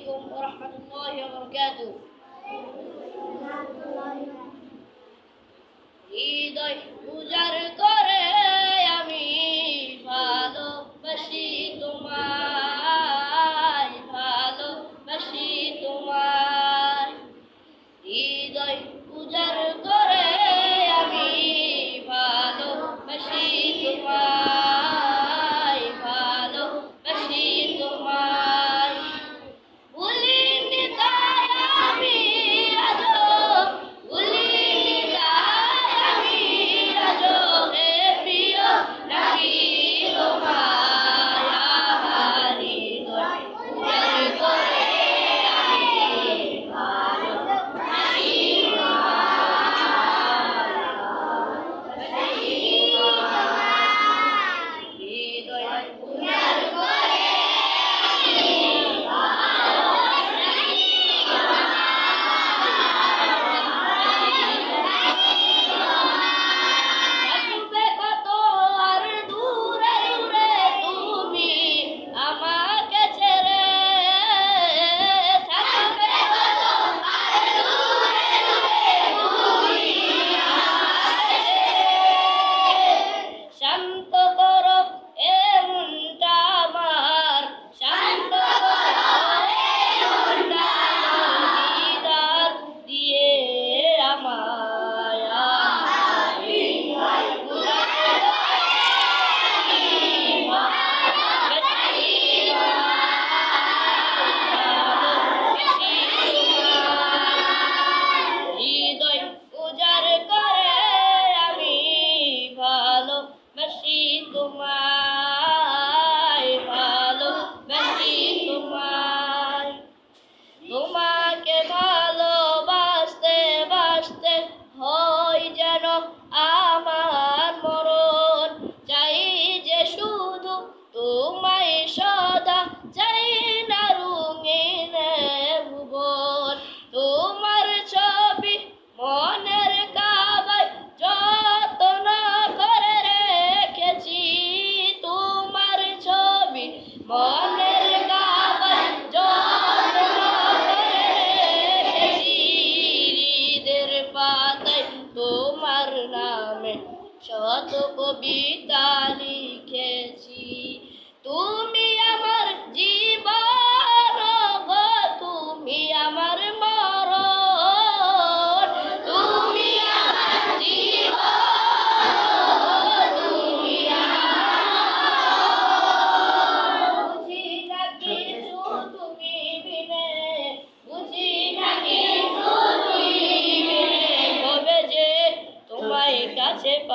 ওয়া রাহমাতুল্লাহি ওয়া বারাকাতুহু হৃদয় উজাড় করে Machine. নামে। শত কবিতা লিখেছি। তুমি 先把